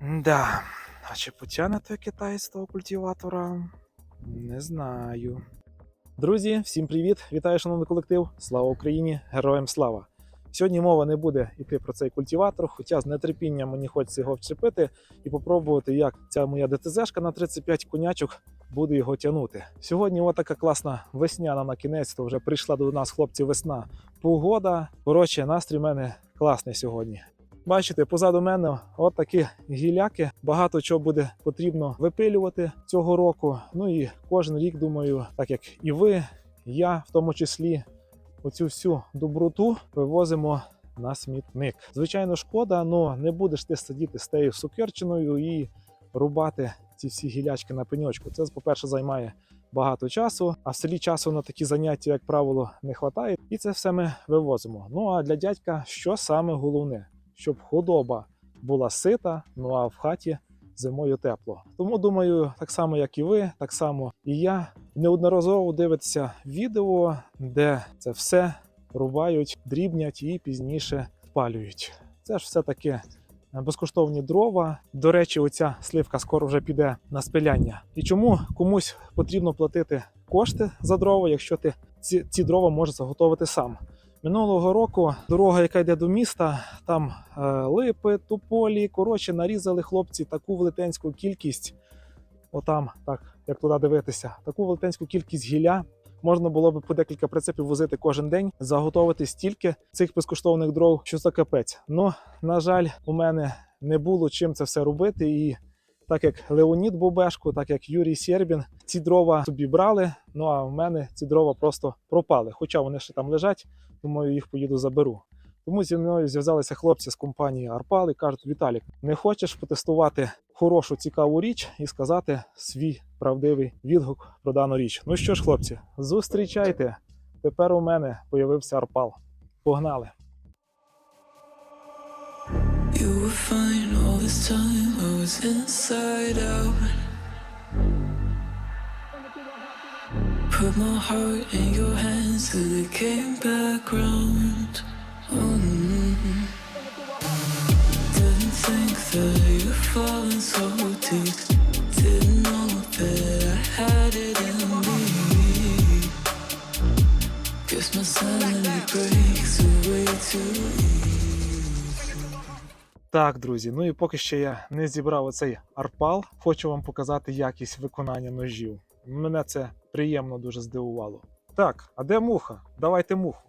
Да. А чи потягне той китаєць культиватора? Не знаю. Друзі, всім привіт! Вітаю, шановний колектив! Слава Україні! Героям слава! Сьогодні мова не буде йти про цей культиватор, хоча з нетерпінням мені хочеться його вчепити і попробувати, як ця моя ДТЗшка на 35 конячок буде його тягнути. Сьогодні от така класна весняна на кінець, то вже прийшла до нас, хлопці, весна. Погода. Коротше, настрій в мене класний сьогодні. Бачите, позаду мене от гіляки. Багато чого буде потрібно випилювати цього року. Ну і кожен рік, думаю, так як і ви, я в тому числі, оцю всю доброту вивозимо на смітник. Звичайно, шкода, але не будеш ти сидіти з тією сукерчиною і рубати ці всі гілячки на пеньочку. Це, по-перше, займає багато часу, а в селі часу на такі заняття, як правило, не вистачає. І це все ми вивозимо. Ну а для дядька, що саме головне? Щоб худоба була сита, ну а в хаті зимою тепло. Тому думаю, так само як і ви, так само і я неодноразово дивитися відео, де це все рубають, дрібнять і пізніше спалюють. Це ж все таки безкоштовні дрова. До речі, оця сливка скоро вже піде на спиляння. І чому комусь потрібно платити кошти за дрова, якщо ти ці, ці дрова можеш заготовити сам? Минулого року дорога, яка йде до міста, там е, липи, туполі. Коротше, нарізали хлопці таку велетенську кількість. Отам, так як туди дивитися, таку велетенську кількість гілля. Можна було б по декілька прицепів возити кожен день, заготовити стільки цих безкоштовних дров, що за капець. Ну, на жаль, у мене не було чим це все робити. І так як Леонід Бобешко, так як Юрій Сербін, ці дрова собі брали. Ну а в мене ці дрова просто пропали. Хоча вони ще там лежать, думаю, їх поїду заберу. Тому зі мною зв'язалися хлопці з компанії Арпал і кажуть: Віталік, не хочеш потестувати хорошу цікаву річ і сказати свій правдивий відгук про дану річ. Ну що ж, хлопці, зустрічайте! Тепер у мене появився Арпал. Погнали! You were fine all this time, I was inside out. Put my heart in your hands Mm. Away too easy. Так, друзі, ну і поки ще я не зібрав оцей арпал, хочу вам показати якість виконання ножів. Мене це приємно дуже здивувало. Так, а де муха? Давайте муху.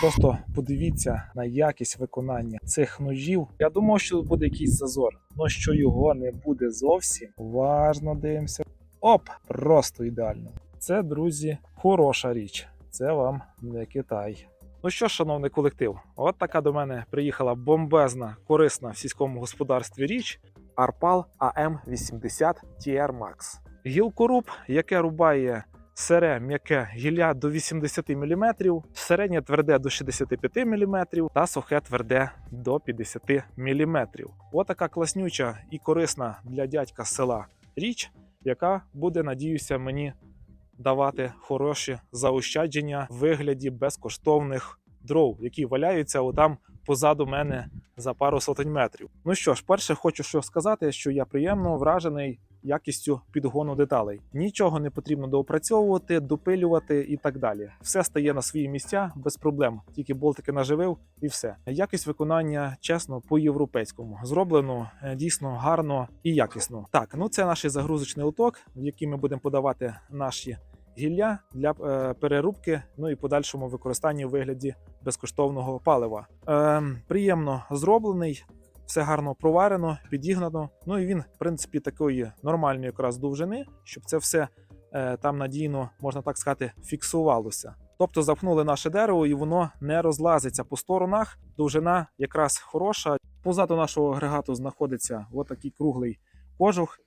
Просто подивіться на якість виконання цих ножів. Я думав, що буде якийсь зазор, але що його не буде зовсім. Уважно дивимося. Оп! Просто ідеально. Це, друзі, хороша річ. Це вам не Китай. Ну що, шановний колектив, от така до мене приїхала бомбезна, корисна в сільському господарстві річ Арпал АМ80 TR Max. Гілкоруб, яке рубає сере м'яке гілля до 80 мм, середнє тверде до 65 мм та сухе тверде до 50 мм. Отака класнюча і корисна для дядька села річ, яка буде, надіюся, мені давати хороші заощадження в вигляді безкоштовних дров, які валяються отам позаду мене за пару сотень метрів. Ну що ж, перше, хочу що сказати, що я приємно вражений якістю підгону деталей. Нічого не потрібно доопрацьовувати, допилювати і так далі. Все стає на свої місця без проблем. Тільки болтики наживив і все. Якість виконання, чесно, по-європейському зроблено е, дійсно гарно і якісно. Так, ну це наш загрузочний лоток, в який ми будемо подавати наші гілля для е, перерубки, ну і подальшому використанні у вигляді безкоштовного палива. Е, приємно зроблений, все гарно проварено, підігнано. Ну і він, в принципі, такої нормальної якраз довжини, щоб це все е, там надійно, можна так сказати, фіксувалося. Тобто запхнули наше дерево і воно не розлазиться по сторонах. Довжина якраз хороша. Позаду нашого агрегату знаходиться отакий круглий кожух,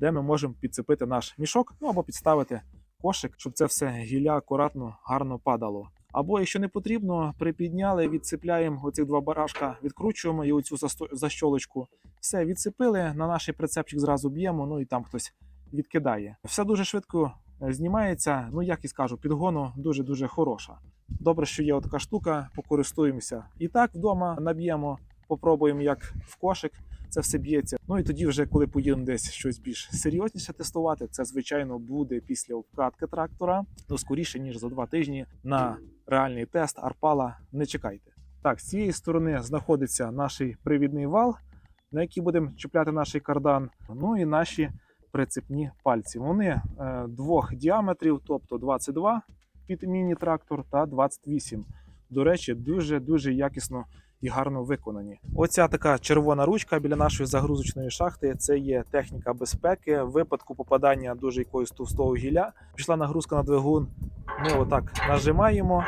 де ми можемо підцепити наш мішок, ну або підставити кошик, щоб це все гілля акуратно, гарно падало. Або, якщо не потрібно, припідняли, відцепляємо оцих два барашка, відкручуємо і оцю защолочку. Все, відцепили, на наш прицепчик зразу б'ємо, ну і там хтось відкидає. Все дуже швидко е, знімається. Ну, як і скажу, підгону дуже-дуже хороша. Добре, що є така штука, покористуємося. І так вдома наб'ємо попробуємо, як в кошик це все б'ється. Ну і тоді, вже коли поїдемо десь щось більш серйозніше тестувати, це звичайно буде після обкатки трактора. Ну скоріше ніж за два тижні на реальний тест Арпала. Не чекайте. Так, з цієї сторони знаходиться наш привідний вал, на який будемо чіпляти наш кардан. Ну і наші прицепні пальці. Вони е, двох діаметрів, тобто 22 під міні-трактор та 28. До речі, дуже дуже якісно і гарно виконані. Оця така червона ручка біля нашої загрузочної шахти. Це є техніка безпеки. В випадку попадання дуже якогось товстого гілля. Пішла нагрузка на двигун. Ми отак нажимаємо.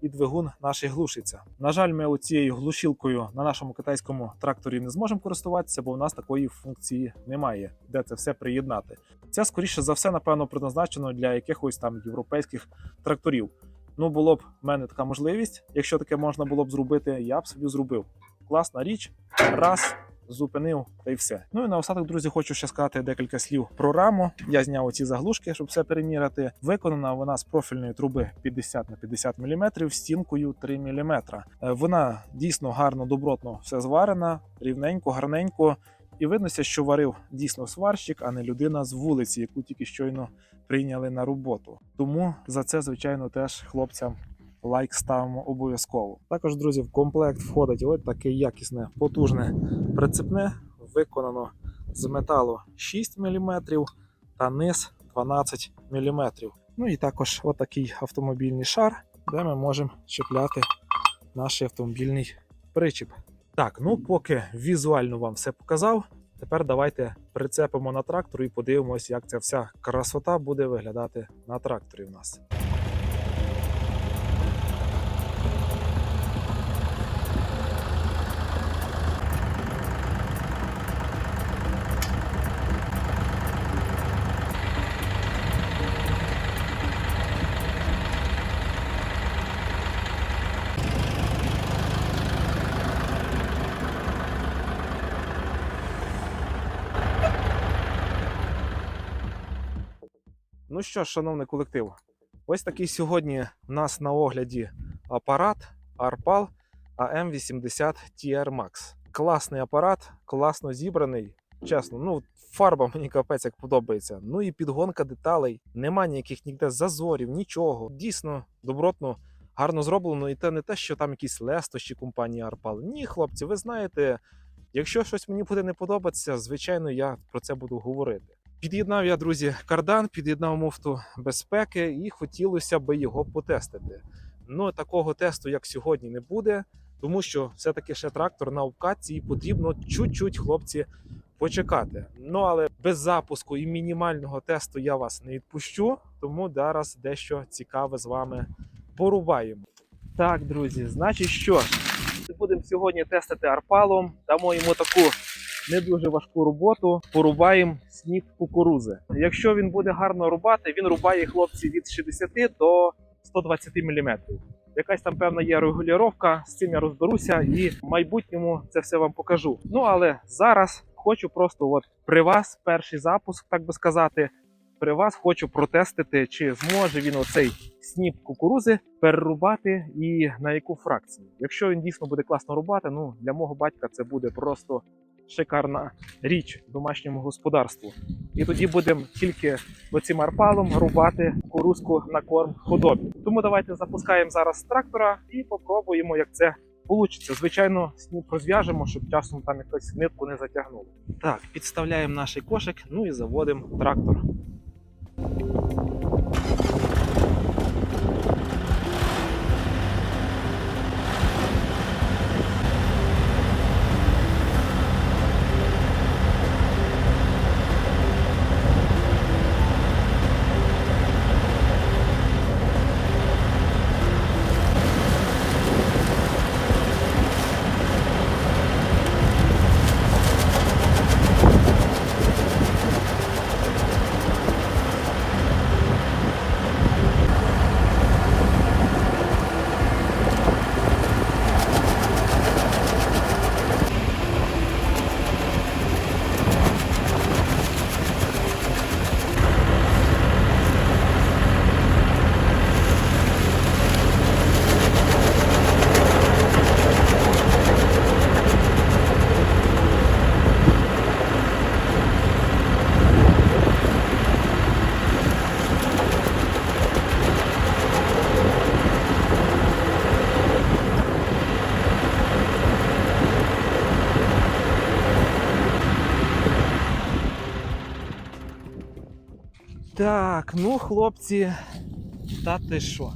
І двигун наш глушиться. На жаль, ми оцією глушілкою на нашому китайському тракторі не зможемо користуватися, бо в нас такої функції немає, де це все приєднати. Це скоріше за все, напевно, предназначено для якихось там європейських тракторів. Ну, було б в мене така можливість, якщо таке можна було б зробити, я б собі зробив. Класна річ, раз, зупинив та й все. Ну і наостанок, друзі, хочу ще сказати декілька слів про раму. Я зняв оці заглушки, щоб все переміряти. Виконана вона з профільної труби 50 на 50 мм, стінкою 3 мм. Вона дійсно гарно, добротно все зварена, рівненько, гарненько. І виднося, що варив дійсно сварщик, а не людина з вулиці, яку тільки щойно прийняли на роботу. Тому за це, звичайно, теж хлопцям лайк ставимо обов'язково. Також, друзі, в комплект входить ось таке якісне, потужне прицепне, виконано з металу 6 мм та низ 12 мм. Ну і також отакий автомобільний шар, де ми можемо чіпляти наш автомобільний причіп. Так, ну поки візуально вам все показав. Тепер давайте прицепимо на трактор і подивимось, як ця вся красота буде виглядати на тракторі в нас. Ну що шановний колектив, ось такий сьогодні у нас на огляді апарат Arpal AM80 TR Max. Класний апарат, класно зібраний. Чесно, ну фарба мені капець як подобається. Ну і підгонка деталей, нема ніяких ніде зазорів, нічого. Дійсно добротно, гарно зроблено. І те не те, що там якісь лестощі компанії Arpal. Ні, хлопці, ви знаєте, якщо щось мені буде не подобатися, звичайно, я про це буду говорити. Під'єднав я, друзі, кардан, під'єднав муфту безпеки і хотілося би його потестити. Ну, такого тесту, як сьогодні, не буде, тому що все-таки ще трактор на обкатці і потрібно чуть-чуть, хлопці, почекати. Ну, але без запуску і мінімального тесту я вас не відпущу, тому зараз дещо цікаве з вами порубаємо. Так, друзі, значить що ж, будемо сьогодні тестити арпалом, дамо йому таку не дуже важку роботу. Порубаємо сніп кукурузи. Якщо він буде гарно рубати, він рубає хлопці від 60 до 120 мм. Якась там певна є регулювання, з цим я розберуся і в майбутньому це все вам покажу. Ну але зараз хочу просто от при вас перший запуск, так би сказати. При вас хочу протестити, чи зможе він оцей сніп кукурузи перерубати і на яку фракцію. Якщо він дійсно буде класно рубати, ну для мого батька це буде просто шикарна річ домашньому господарству. І тоді будемо тільки оцим арпалом рубати кукурузку на корм худобі. Тому давайте запускаємо зараз трактора і попробуємо, як це вийде. Звичайно, сніп розв'яжемо, щоб часом там якусь нитку не затягнуло. Так, підставляємо наш кошик, ну і заводимо трактор. Ну, хлопці, та ти що?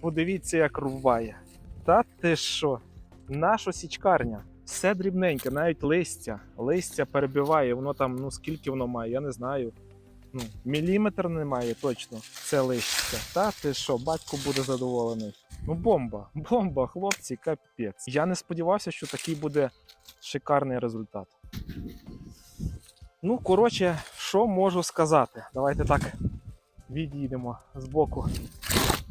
Подивіться, як рубає. Та ти що? Наша січкарня. Все дрібненьке, навіть листя. Листя перебиває, воно там, ну скільки воно має, я не знаю. Ну, міліметр немає точно. Це листя. Та ти що, батько буде задоволений. Ну, бомба, бомба, хлопці, капець. Я не сподівався, що такий буде шикарний результат. Ну, коротше, що можу сказати? Давайте так відійдемо з боку.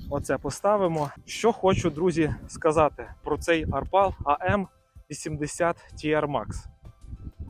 Оце поставимо. Що хочу, друзі, сказати про цей Арпал AM80 TR Max.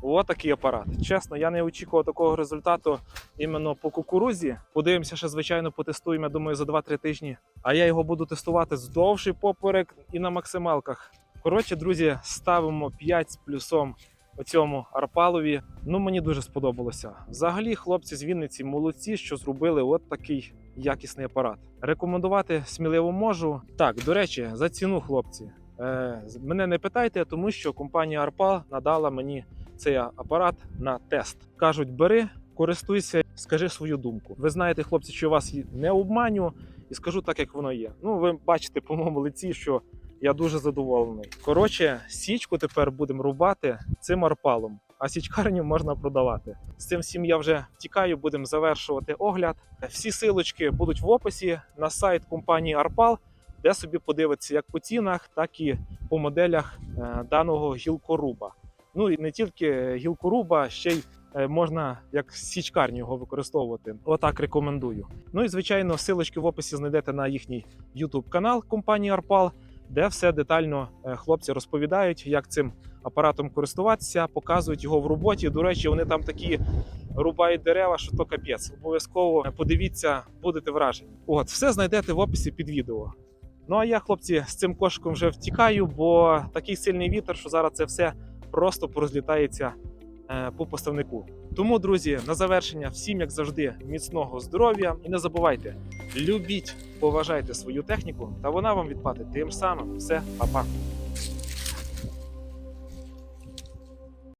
Ось такий апарат. Чесно, я не очікував такого результату іменно по кукурузі. Подивимося, ще звичайно потестуємо, я думаю, за 2-3 тижні. А я його буду тестувати здовж і поперек і на максималках. Коротше, друзі, ставимо 5 з плюсом оцьому Арпалові. Ну, мені дуже сподобалося. Взагалі, хлопці з Вінниці молодці, що зробили от такий якісний апарат. Рекомендувати сміливо можу. Так, до речі, за ціну, хлопці. Е, мене не питайте, тому що компанія Арпал надала мені цей апарат на тест. Кажуть, бери, користуйся, скажи свою думку. Ви знаєте, хлопці, що я вас не обманю, і скажу так, як воно є. Ну, ви бачите по моєму лиці, що я дуже задоволений. Коротше, січку тепер будемо рубати цим арпалом, а січкарню можна продавати. З цим всім я вже втікаю, будемо завершувати огляд. Всі силочки будуть в описі на сайт компанії Арпал, де собі подивитися як по цінах, так і по моделях е, даного гілкоруба. Ну і не тільки гілкоруба, ще й е, можна як січкарню його використовувати. Отак рекомендую. Ну і звичайно, силочки в описі знайдете на їхній YouTube канал компанії Арпал, де все детально е, хлопці розповідають, як цим апаратом користуватися, показують його в роботі. До речі, вони там такі рубають дерева, що то капець. Обов'язково подивіться, будете вражені. От, все знайдете в описі під відео. Ну а я, хлопці, з цим кошиком вже втікаю, бо такий сильний вітер, що зараз це все просто порозлітається по поставнику. Тому, друзі, на завершення, всім, як завжди, міцного здоров'я і не забувайте, любіть, поважайте свою техніку, та вона вам відплатить тим самим. Все, па-па.